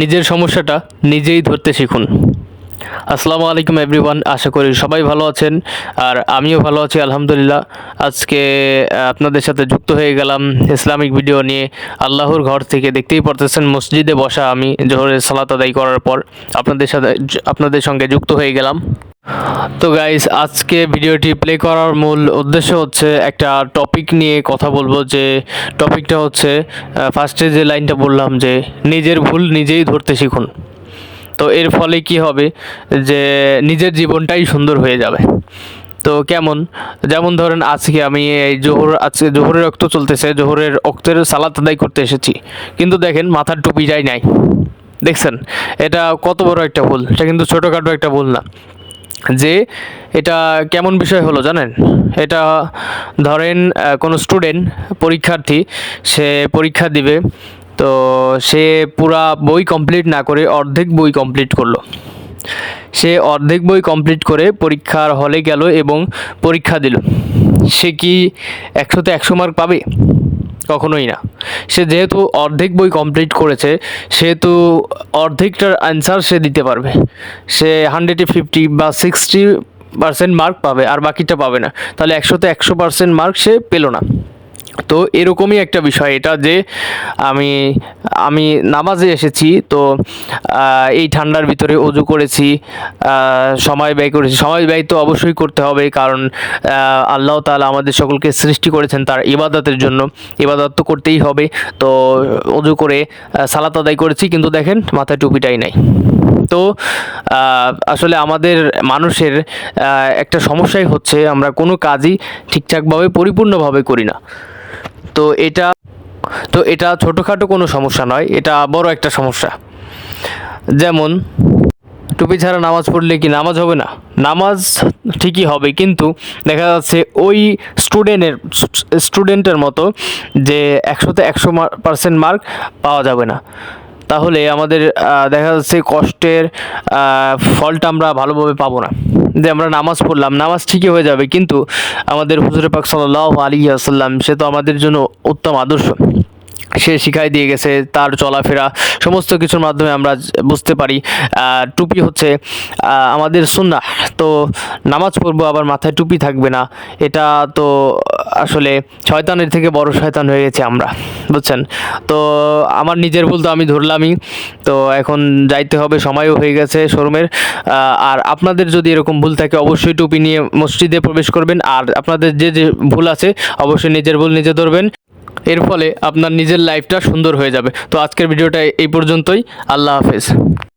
নিজের সমস্যাটা নিজেই ধরতে শিখুন। আসসালামু আলাইকুম এভরিওয়ান আশা করি সবাই ভালো আছেন। আর আমিও ভালো আছি, আলহামদুলিল্লাহ। আজকে আপনাদের সাথে যুক্ত হয়ে গেলাম ইসলামিক ভিডিও নিয়ে। আল্লাহর ঘর থেকে দেখতেই পারতেছেন মসজিদে বসা আমি জোহরের সালাত আদায় করার পর আপনাদের সাথে, আপনাদের সঙ্গে যুক্ত হয়ে গেলাম। তো গাইস আজকে ভিডিওটি প্লে করার মূল উদ্দেশ্য হচ্ছে একটা টপিক নিয়ে কথা বলব যে টপিকটা হচ্ছে ফার্স্টে যে লাইনটা বললাম যে নিজের ভুল নিজেই ধরতে শিখুন। তো এর ফলে কি হবে? যে নিজের জীবনটাই সুন্দর হয়ে যাবে। তো কেমন? যেমন ধরেন আজকে আমি এই জোহর, আজকে জোহরের রক্ত চলতেছে, জোহরের রক্তের সালাত আদায় করতে এসেছি। কিন্তু দেখেন মাথার টুপিটাই নাই। দেখছেন? এটা কত বড় একটা ভুল, এটা কিন্তু ছোটোখাটো একটা ভুল না। যে এটা কেমন বিষয় হলো জানেন? এটা ধরেন কোনো স্টুডেন্ট পরীক্ষার্থী, সে পরীক্ষা দিবে, তো সে পুরা বই কমপ্লিট না করে অর্ধেক বই কমপ্লিট করল। সে অর্ধেক বই কমপ্লিট করে পরীক্ষার হলে গেল এবং পরীক্ষা দিল। সে কি একশোতে একশো মার্ক পাবে? কখনোই না। সে যেহেতু অর্ধেক বই কমপ্লিট করেছে, সেহেতু অর্ধেকটার অ্যান্সার সে দিতে পারবে। সে হান্ড্রেডে ফিফটি বা সিক্সটি পার্সেন্ট মার্ক পাবে, আর বাকিটা পাবে না। তাহলে একশোতে একশো পার্সেন্ট মার্ক সে পেল না। তো এরকমই একটা বিষয় এটা যে আমি আমি নামাজে এসেছি, তো এই ঠান্ডার ভিতরে অজু করেছি সময় ব্যয় করেছি। সময় ব্যয় তো অবশ্যই করতে হবে, কারণ আল্লাহ তাআলা আমাদের সকলকে সৃষ্টি করেছেন তার ইবাদতের জন্য। ইবাদত তো করতেই হবে। তো, অজু করে সালাত আদায় করেছি, কিন্তু দেখেন মাথায় টুপিটাই নাই। তো আসলে আমাদের মানুষের একটা সমস্যাই হচ্ছে, আমরা কোনো কাজই ঠিকঠাকভাবে, পরিপূর্ণভাবে করি না। তো এটা তো এটা ছোটোখাটো কোনো সমস্যা নয়, এটা বড় একটা সমস্যা। যেমন, টুপি ছাড়া নামাজ পড়লে কি নামাজ হবে না? নামাজ ঠিকই হবে, কিন্তু দেখা যাচ্ছে ওই স্টুডেন্টের স্টুডেন্টের মতো যে একশোতে একশো পার্সেন্ট মার্ক পাওয়া যাবে না। তাহলে আমাদের দেখা যাচ্ছে কষ্টের ফলটা আমরা ভালোভাবে পাবো না। যে আমরা নামাজ পড়লাম, নামাজ ঠিকই হয়ে যাবে, কিন্তু আমাদের হুজুরে পাক সাল্লাহ আলী আসাল্লাম সে তো আমাদের জন্য উত্তম আদর্শ। সে শিখাই দিয়ে গেছে, তার চলাফেরা, সমস্ত কিছুর মাধ্যমে আমরা বুঝতে পারি। টুপি হচ্ছে আমাদের সুন্নাহ। তো নামাজ পড়ব আবার মাথায় টুপি থাকবে না। এটা তো আসলে শয়তানের থেকে বড় শয়তান হয়ে গেছে আমরা, বুঝছেন? তো আমার নিজের ভুল তো আমি ধরলামই। তো এখন যাইতে হবে, সময়ও হয়ে গেছে শোরুমের। আর আপনাদের যদি এরকম ভুল থাকে, অবশ্যই টুপি নিয়ে মসজিদে প্রবেশ করবেন। আর আপনাদের যে যে ভুল আছে, অবশ্যই নিজের ভুল নিজে ধরবেন। এর ফলে আপনার নিজের লাইফটা সুন্দর হয়ে যাবে। তো আজকের ভিডিওটা এই পর্যন্তই। আল্লাহ হাফেজ।